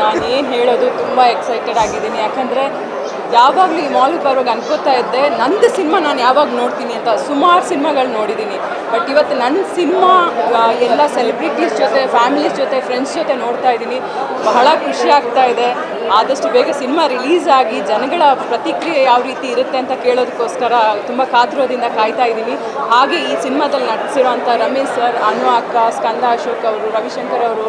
ನಾನೇನು ಹೇಳೋದು ತುಂಬ ಎಕ್ಸೈಟೆಡ್ ಆಗಿದ್ದೀನಿ. ಯಾಕಂದರೆ ಯಾವಾಗಲೂ ಈ ಮಾಲ್ಗೆ ಬರುವಾಗ ಅನ್ಕೋತಾ ಇದ್ದೆ, ನಂದು ಸಿನಿಮಾ ನಾನು ಯಾವಾಗ ನೋಡ್ತೀನಿ ಅಂತ. ಸುಮಾರು ಸಿನಿಮಾಗಳು ನೋಡಿದ್ದೀನಿ ಬಟ್ ಇವತ್ತು ನನ್ನ ಸಿನಿಮಾ ಎಲ್ಲ ಸೆಲೆಬ್ರಿಟೀಸ್ ಜೊತೆ ಫ್ಯಾಮಿಲೀಸ್ ಜೊತೆ ಫ್ರೆಂಡ್ಸ್ ಜೊತೆ ನೋಡ್ತಾ ಇದ್ದೀನಿ. ಬಹಳ ಖುಷಿ ಆಗ್ತಾ ಇದೆ. ಆದಷ್ಟು ಬೇಗ ಸಿನಿಮಾ ರಿಲೀಸ್ ಆಗಿ ಜನಗಳ ಪ್ರತಿಕ್ರಿಯೆ ಯಾವ ರೀತಿ ಇರುತ್ತೆ ಅಂತ ಕೇಳೋದಕ್ಕೋಸ್ಕರ ತುಂಬ ಕಾತುರದಿಂದ ಕಾಯ್ತಾ ಇದ್ದೀನಿ. ಹಾಗೆ ಈ ಸಿನಿಮಾದಲ್ಲಿ ನಟಿಸಿರುವಂಥ ರಮೇಶ್ ಸರ್, ಅನು ಅಕ್ಕ, ಸ್ಕಂದ ಅಶೋಕ್ ಅವರು, ರವಿಶಂಕರ್ ಅವರು,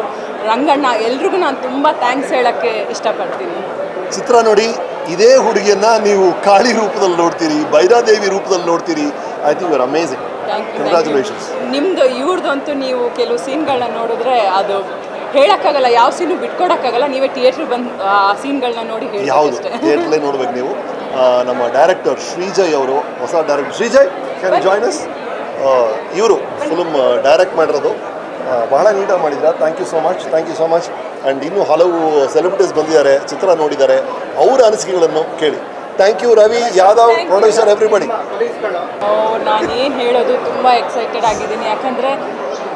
ರಂಗಣ್ಣ, ಎಲ್ರಿಗೂ ನಾನು ತುಂಬ ಥ್ಯಾಂಕ್ಸ್ ಹೇಳೋಕ್ಕೆ ಇಷ್ಟಪಡ್ತೀನಿ. ಚಿತ್ರ ನೋಡಿ ಇದೇ ಹುಡುಗಿಯನ್ನ ನೀವು ಕಾಳಿ ರೂಪದಲ್ಲಿ ನೋಡ್ತೀರಿ ಬೈರಾದೇವಿ ರೂಪದಲ್ಲಿ ನೋಡ್ತೀರಿ. I think your amazing congratulations ನಿಮ್ದು ಇವ್ರದ್ದಂತೂ ನೀವು ಕೆಲವು ಸೀನ್ಗಳನ್ನ ನೋಡಿದ್ರೆ ಅದು ಹೇಳಕ್ಕಾಗಲ್ಲ ಯಾವ ಸೀನು ಬಿಟ್ಕೊಡಕ್ಕಾಗಲ್ಲ ನೀವೇ ಥಿಯೇಟ್ರ್ ಬಂದು ಆ ಸೀನ್ಗಳನ್ನ ನೋಡಿ ಹೇಳಿ ಯಾವುದು? ಥಿಯೇಟ್ರಲ್ಲೇ ನೋಡ್ಬೇಕು ನೀವು. ಆ, ನಮ್ಮ ಡೈರೆಕ್ಟರ್ ಶ್ರೀಜಯ್ ಅವರು ಹೊಸ director Srijay can join us ಇವರು ಫಿಲ್ಮ್ ಡೈರೆಕ್ಟ್ ಮಾಡಿರೋದು. ಬಹಳ ನೀಟಾಗಿ ಮಾಡಿದ್ರ thank you so much thank you so much and ಇನ್ನೂ ಹಲವು ಸೆಲೆಬ್ರಿಟೀಸ್ ಬಂದಿದ್ದಾರೆ ಚಿತ್ರ ನೋಡಿದ್ದಾರೆ. ಅವರ ಅನಿಸಿಕೆಗಳನ್ನು ಕೇಳಿ. Thank you Ravi Yadav. Producer everybody ನಾನೇನು ಹೇಳೋದು ತುಂಬ ಎಕ್ಸೈಟೆಡ್ ಆಗಿದ್ದೀನಿ. ಯಾಕಂದರೆ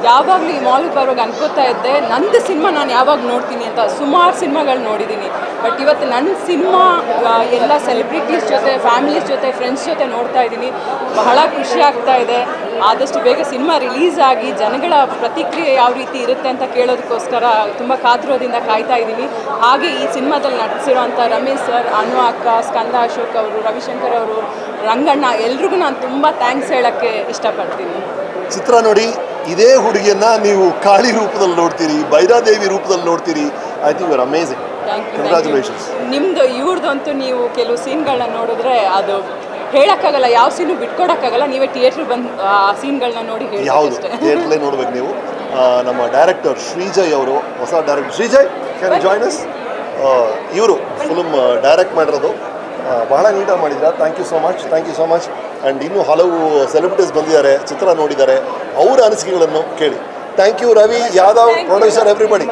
ಯಾವಾಗಲೂ ಈ ಮಾಲ್ಗೆ ಬರುವಾಗ ಅನ್ಕೋತಾ ಇದ್ದೆ, ನಂದು ಸಿನಿಮಾ ನಾನು ಯಾವಾಗ ನೋಡ್ತೀನಿ ಅಂತ ಸುಮಾರು ಸಿನಿಮಾಗಳು ನೋಡಿದ್ದೀನಿ ಬಟ್ ಇವತ್ತು ನನ್ನ ಸಿನಿಮಾ ಎಲ್ಲ ಸೆಲೆಬ್ರಿಟೀಸ್ ಜೊತೆ ಫ್ಯಾಮಿಲೀಸ್ ಜೊತೆ ಫ್ರೆಂಡ್ಸ್ ಜೊತೆ ನೋಡ್ತಾ ಇದ್ದೀನಿ. ಬಹಳ ಖುಷಿ ಆಗ್ತಾ ಇದೆ. ಆದಷ್ಟು ಬೇಗ ಸಿನಿಮಾ ರಿಲೀಸ್ ಆಗಿ ಜನಗಳ ಪ್ರತಿಕ್ರಿಯೆ ಯಾವ ರೀತಿ ಇರುತ್ತೆ ಅಂತ ಕೇಳೋದಕ್ಕೋಸ್ಕರ ತುಂಬ ಕಾತುರದಿಂದ ಕಾಯ್ತಾ ಇದ್ದೀನಿ. ಹಾಗೆ ಈ ಸಿನಿಮಾದಲ್ಲಿ ನಟಿಸಿರುವಂಥ ರಮೇಶ್ ಸರ್ ಅನು ಅಕ್ಕ, ಸ್ಕಂದ ಅಶೋಕ್ ಅವರು, ರವಿಶಂಕರ್ ಅವರು, ರಂಗಣ್ಣ, ಎಲ್ರಿಗೂ ನಾನು ತುಂಬ ಥ್ಯಾಂಕ್ಸ್ ಹೇಳೋಕ್ಕೆ ಇಷ್ಟಪಡ್ತೀನಿ. ಚಿತ್ರ ನೋಡಿ ಇದೇ ಹುಡುಗಿಯನ್ನ ನೀವು ಕಾಳಿ ರೂಪದಲ್ಲಿ ನೋಡ್ತೀರಿ ಬೈರಾದೇವಿ ರೂಪದಲ್ಲಿ ನೋಡ್ತೀರಿ I think your amazing congratulations ನಿಮ್ಮದು ಇವ್ರದ್ದಂತೂ ನೀವು ಕೆಲವು ಸೀನ್ಗಳನ್ನ ನೋಡಿದ್ರೆ ಅದು ಹೇಳಕ್ಕಾಗಲ್ಲ ಯಾವ ಸೀನು ಬಿಟ್ಕೊಡಕ್ಕಾಗಲ್ಲ ನೀವೇ ಥಿಯೇಟ್ರ್ ಬಂದು ಆ ಸೀನ್ಗಳನ್ನ ನೋಡಿ ಹೇಳಿ ಯಾವುದು? ಥಿಯೇಟ್ರಲ್ಲೇ ನೋಡ್ಬೇಕು ನೀವು. ಆ, ನಮ್ಮ ಡೈರೆಕ್ಟರ್ ಶ್ರೀಜಯ್ ಅವರು ಹೊಸ director Srijay can join us ಇವರು ಫಿಲ್ಮ್ ಡೈರೆಕ್ಟ್ ಮಾಡಿರೋದು. ಆ, ಬಹಳ ನೀಟಾಗಿ ಮಾಡಿದ್ರ thank you so much thank you so much and ಇನ್ನೂ ಹಲವು ಸೆಲೆಬ್ರಿಟೀಸ್ ಬಂದಿದ್ದಾರೆ ಚಿತ್ರ ನೋಡಿದ್ದಾರೆ. ಅವರ ಅನಿಸಿಕೆಗಳನ್ನು ಕೇಳಿ. Thank you Ravi Yadav. Producer everybody